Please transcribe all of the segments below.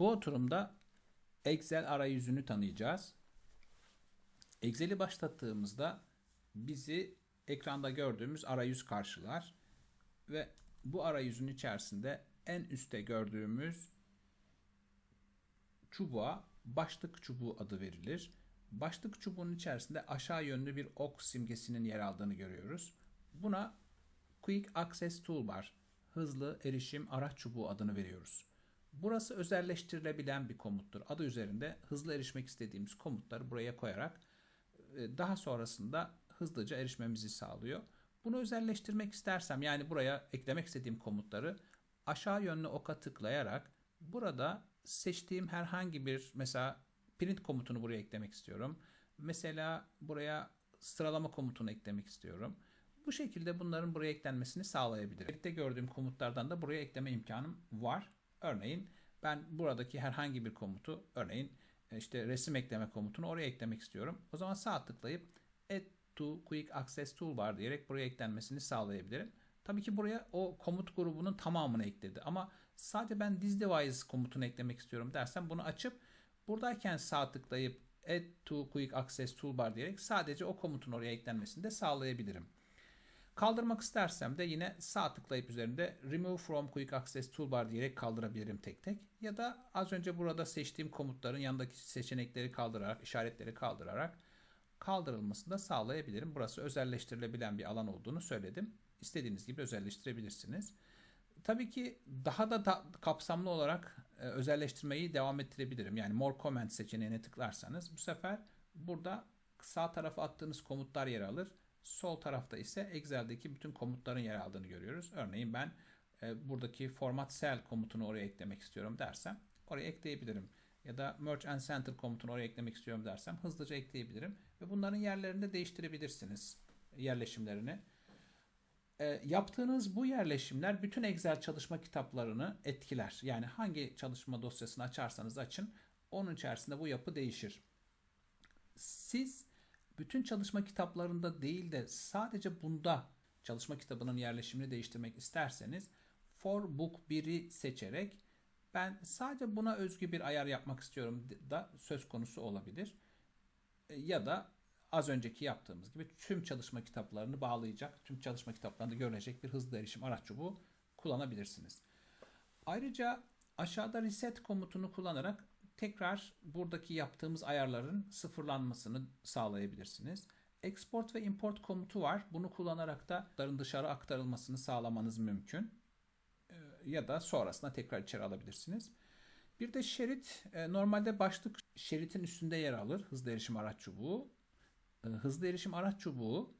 Bu oturumda Excel arayüzünü tanıyacağız. Excel'i başlattığımızda bizi ekranda gördüğümüz arayüz karşılar ve bu arayüzün içerisinde en üstte gördüğümüz çubuğa başlık çubuğu adı verilir. Başlık çubuğunun içerisinde aşağı yönlü bir ok simgesinin yer aldığını görüyoruz. Buna Quick Access Toolbar, hızlı erişim araç çubuğu adını veriyoruz. Burası özelleştirilebilen bir komuttur. Adı üzerinde hızlı erişmek istediğimiz komutları buraya koyarak e, daha sonrasında hızlıca erişmemizi sağlıyor. Bunu özelleştirmek istersem yani buraya eklemek istediğim komutları aşağı yönlü oka tıklayarak burada seçtiğim herhangi bir mesela print komutunu buraya eklemek istiyorum. Mesela buraya sıralama komutunu eklemek istiyorum. Bu şekilde bunların buraya eklenmesini sağlayabilirim. Birlikte gördüğüm komutlardan da buraya ekleme imkanım var. Örneğin ben buradaki herhangi bir komutu örneğin e, işte resim ekleme komutunu oraya eklemek istiyorum. O zaman sağ tıklayıp Add to Quick Access Toolbar diyerek buraya eklenmesini sağlayabilirim. Tabii ki buraya o komut grubunun tamamını ekledi. Ama sadece ben this device komutunu eklemek istiyorum dersem bunu açıp buradayken sağ tıklayıp Add to Quick Access Toolbar diyerek sadece o komutun oraya eklenmesini de sağlayabilirim. Kaldırmak istersem de yine sağ tıklayıp üzerinde Remove from Quick Access Toolbar diyerek kaldırabilirim tek tek. Ya da az önce burada seçtiğim komutların yanındaki seçenekleri kaldırarak, işaretleri kaldırarak kaldırılmasını da sağlayabilirim. Burası özelleştirilebilen bir alan olduğunu söyledim. İstediğiniz gibi özelleştirebilirsiniz. Tabii ki daha da, da kapsamlı olarak e, özelleştirmeyi devam ettirebilirim. Yani More Comment seçeneğine tıklarsanız bu sefer burada sağ tarafa attığınız komutlar yer alır. Sol tarafta ise Excel'deki bütün komutların yer aldığını görüyoruz. Örneğin ben e, buradaki Format Cell komutunu oraya eklemek istiyorum dersem oraya ekleyebilirim. Ya da Merge and Center komutunu oraya eklemek istiyorum dersem hızlıca ekleyebilirim. Ve bunların yerlerini de değiştirebilirsiniz. Yerleşimlerini. E, yaptığınız bu yerleşimler bütün Excel çalışma kitaplarını etkiler. Yani hangi çalışma dosyasını açarsanız açın onun içerisinde bu yapı değişir. Siz bütün çalışma kitaplarında değil de sadece bunda çalışma kitabının yerleşimini değiştirmek isterseniz for book 1'i seçerek ben sadece buna özgü bir ayar yapmak istiyorum da söz konusu olabilir. E, ya da az önceki yaptığımız gibi tüm çalışma kitaplarını bağlayacak, tüm çalışma kitaplarında görülecek bir hızlı erişim araç çubuğu kullanabilirsiniz. Ayrıca aşağıda reset komutunu kullanarak tekrar buradaki yaptığımız ayarların sıfırlanmasını sağlayabilirsiniz. Export ve import komutu var. Bunu kullanarak da dışarı aktarılmasını sağlamanız mümkün. Ee, ya da sonrasında tekrar içeri alabilirsiniz. Bir de şerit e, normalde başlık şeritin üstünde yer alır. Hızlı erişim araç çubuğu. Ee, hızlı erişim araç çubuğu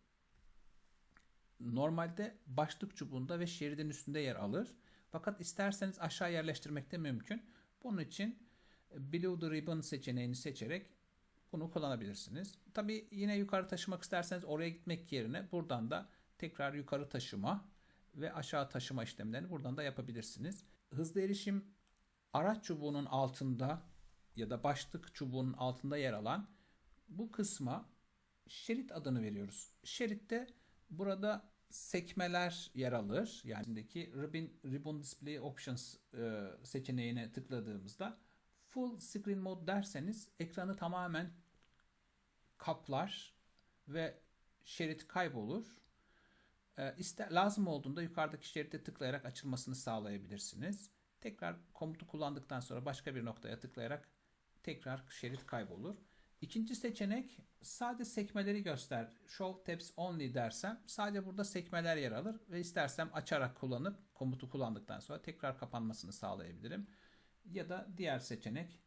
normalde başlık çubuğunda ve şeridin üstünde yer alır. Fakat isterseniz aşağı yerleştirmek de mümkün. Bunun için Below the Ribbon seçeneğini seçerek bunu kullanabilirsiniz. Tabi yine yukarı taşımak isterseniz oraya gitmek yerine buradan da tekrar yukarı taşıma ve aşağı taşıma işlemlerini buradan da yapabilirsiniz. Hızlı erişim araç çubuğunun altında ya da başlık çubuğunun altında yer alan bu kısma şerit adını veriyoruz. Şeritte burada sekmeler yer alır. Yani Ribbon, Ribbon Display Options e, seçeneğine tıkladığımızda Full screen mode derseniz ekranı tamamen kaplar ve şerit kaybolur. E, ister, lazım olduğunda yukarıdaki şerite tıklayarak açılmasını sağlayabilirsiniz. Tekrar komutu kullandıktan sonra başka bir noktaya tıklayarak tekrar şerit kaybolur. İkinci seçenek sadece sekmeleri göster. Show tabs only dersem sadece burada sekmeler yer alır ve istersem açarak kullanıp komutu kullandıktan sonra tekrar kapanmasını sağlayabilirim. Ya da diğer seçenek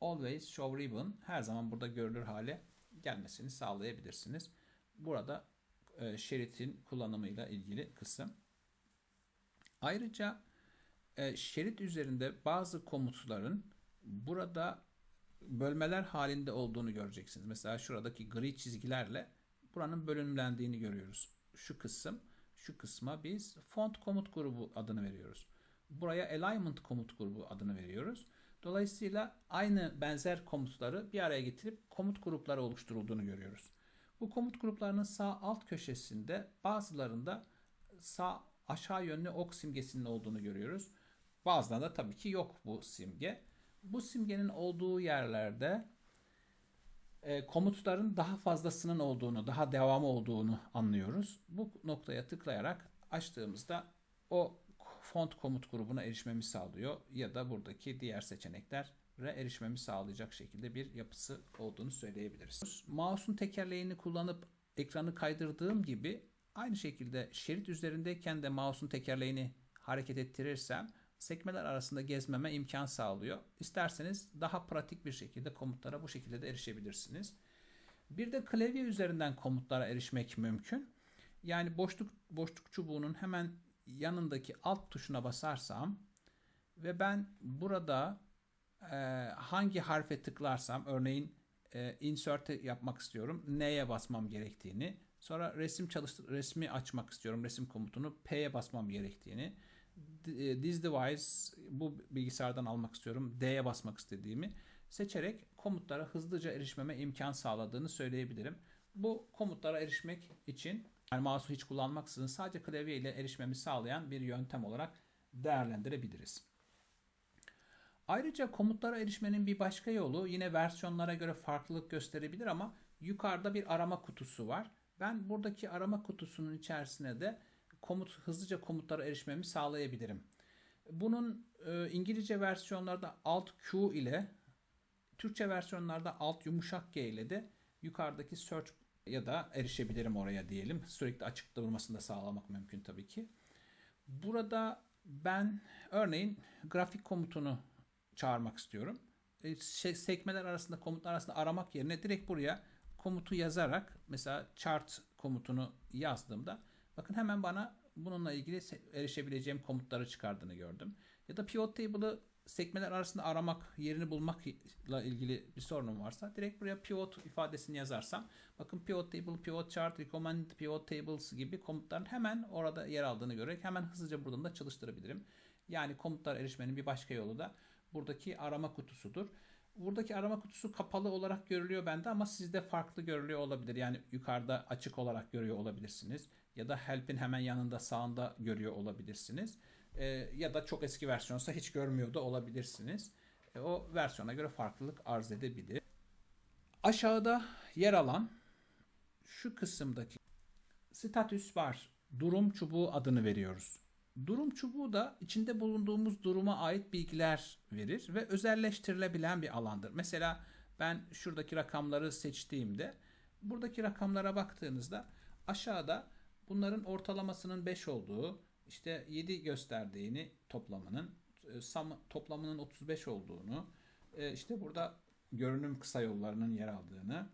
Always Show Ribbon her zaman burada görülür hale gelmesini sağlayabilirsiniz. Burada e, şeritin kullanımıyla ilgili kısım. Ayrıca e, şerit üzerinde bazı komutların burada bölmeler halinde olduğunu göreceksiniz. Mesela şuradaki gri çizgilerle buranın bölümlendiğini görüyoruz. Şu kısım, şu kısma biz font komut grubu adını veriyoruz. Buraya alignment komut grubu adını veriyoruz. Dolayısıyla aynı benzer komutları bir araya getirip komut grupları oluşturulduğunu görüyoruz. Bu komut gruplarının sağ alt köşesinde bazılarında sağ aşağı yönlü ok simgesinin olduğunu görüyoruz. Bazılarında tabii ki yok bu simge. Bu simgenin olduğu yerlerde e, komutların daha fazlasının olduğunu, daha devamı olduğunu anlıyoruz. Bu noktaya tıklayarak açtığımızda o font komut grubuna erişmemizi sağlıyor ya da buradaki diğer seçeneklere erişmemizi sağlayacak şekilde bir yapısı olduğunu söyleyebiliriz. Mouse'un tekerleğini kullanıp ekranı kaydırdığım gibi aynı şekilde şerit üzerindeyken de mouse'un tekerleğini hareket ettirirsem sekmeler arasında gezmeme imkan sağlıyor. İsterseniz daha pratik bir şekilde komutlara bu şekilde de erişebilirsiniz. Bir de klavye üzerinden komutlara erişmek mümkün. Yani boşluk boşluk çubuğunun hemen yanındaki alt tuşuna basarsam ve ben burada e, hangi harfe tıklarsam örneğin e, insert yapmak istiyorum. N'ye basmam gerektiğini. Sonra resim çalıştır resmi açmak istiyorum. Resim komutunu P'ye basmam gerektiğini. E, this device bu bilgisayardan almak istiyorum. D'ye basmak istediğimi seçerek komutlara hızlıca erişmeme imkan sağladığını söyleyebilirim. Bu komutlara erişmek için yani mouse'u hiç kullanmaksızın sadece klavye ile erişmemi sağlayan bir yöntem olarak değerlendirebiliriz. Ayrıca komutlara erişmenin bir başka yolu yine versiyonlara göre farklılık gösterebilir ama yukarıda bir arama kutusu var. Ben buradaki arama kutusunun içerisine de komut hızlıca komutlara erişmemi sağlayabilirim. Bunun e, İngilizce versiyonlarda Alt Q ile Türkçe versiyonlarda Alt yumuşak G ile de yukarıdaki search ya da erişebilirim oraya diyelim. Sürekli açık durmasını da sağlamak mümkün tabii ki. Burada ben örneğin grafik komutunu çağırmak istiyorum. E, sekmeler arasında komutlar arasında aramak yerine direkt buraya komutu yazarak mesela chart komutunu yazdığımda bakın hemen bana bununla ilgili erişebileceğim komutları çıkardığını gördüm. Ya da pivot table'ı sekmeler arasında aramak, yerini bulmakla ilgili bir sorunum varsa direkt buraya pivot ifadesini yazarsam bakın pivot table, pivot chart, recommend pivot tables gibi komutların hemen orada yer aldığını görerek hemen hızlıca buradan da çalıştırabilirim. Yani komutlar erişmenin bir başka yolu da buradaki arama kutusudur. Buradaki arama kutusu kapalı olarak görülüyor bende ama sizde farklı görülüyor olabilir. Yani yukarıda açık olarak görüyor olabilirsiniz. Ya da help'in hemen yanında sağında görüyor olabilirsiniz. E, ya da çok eski versiyonsa hiç görmüyor da olabilirsiniz. E, o versiyona göre farklılık arz edebilir. Aşağıda yer alan şu kısımdaki status var. Durum çubuğu adını veriyoruz. Durum çubuğu da içinde bulunduğumuz duruma ait bilgiler verir ve özelleştirilebilen bir alandır. Mesela ben şuradaki rakamları seçtiğimde buradaki rakamlara baktığınızda aşağıda bunların ortalamasının 5 olduğu, işte 7 gösterdiğini toplamının, e, toplamının 35 olduğunu, e, işte burada görünüm kısa yollarının yer aldığını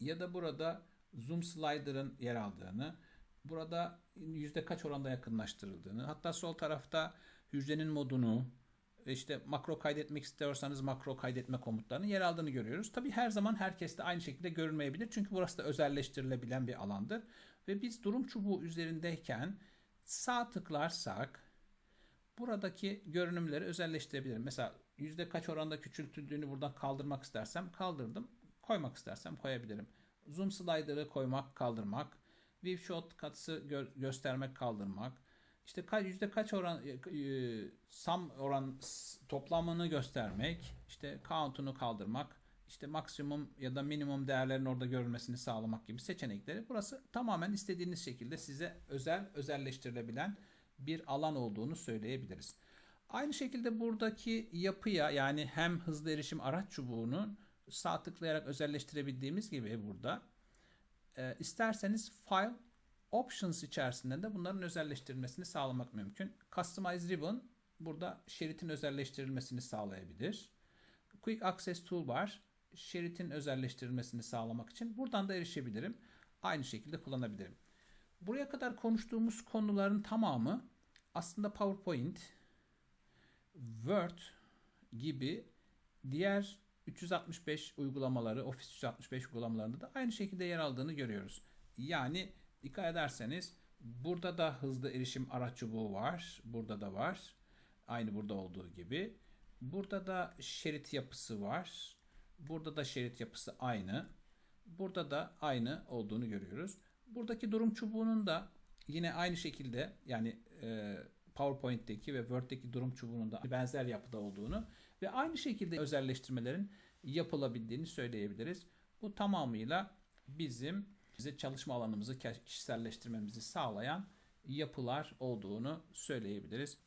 ya da burada zoom slider'ın yer aldığını, burada yüzde kaç oranda yakınlaştırıldığını, hatta sol tarafta hücrenin modunu, işte makro kaydetmek istiyorsanız makro kaydetme komutlarının yer aldığını görüyoruz. Tabi her zaman herkeste aynı şekilde görünmeyebilir. Çünkü burası da özelleştirilebilen bir alandır. Ve biz durum çubuğu üzerindeyken sağ tıklarsak buradaki görünümleri özelleştirebilirim. Mesela yüzde kaç oranda küçültüldüğünü buradan kaldırmak istersem kaldırdım. Koymak istersem koyabilirim. Zoom slider'ı koymak, kaldırmak. View shot katısı gö- göstermek, kaldırmak. İşte kaç yüzde kaç oran e, e sum oran toplamını göstermek, işte count'unu kaldırmak, işte maksimum ya da minimum değerlerin orada görülmesini sağlamak gibi seçenekleri. Burası tamamen istediğiniz şekilde size özel özelleştirilebilen bir alan olduğunu söyleyebiliriz. Aynı şekilde buradaki yapıya yani hem hızlı erişim araç çubuğunu sağ tıklayarak özelleştirebildiğimiz gibi burada e, isterseniz File Options içerisinde de bunların özelleştirilmesini sağlamak mümkün. Customize Ribbon burada şeritin özelleştirilmesini sağlayabilir. Quick Access Toolbar şeritin özelleştirilmesini sağlamak için buradan da erişebilirim. Aynı şekilde kullanabilirim. Buraya kadar konuştuğumuz konuların tamamı aslında PowerPoint, Word gibi diğer 365 uygulamaları, Office 365 uygulamalarında da aynı şekilde yer aldığını görüyoruz. Yani dikkat ederseniz burada da hızlı erişim araç çubuğu var. Burada da var. Aynı burada olduğu gibi. Burada da şerit yapısı var. Burada da şerit yapısı aynı. Burada da aynı olduğunu görüyoruz. Buradaki durum çubuğunun da yine aynı şekilde yani e, PowerPoint'teki ve Word'deki durum çubuğunun da benzer yapıda olduğunu ve aynı şekilde özelleştirmelerin yapılabildiğini söyleyebiliriz. Bu tamamıyla bizim bize çalışma alanımızı kişiselleştirmemizi sağlayan yapılar olduğunu söyleyebiliriz.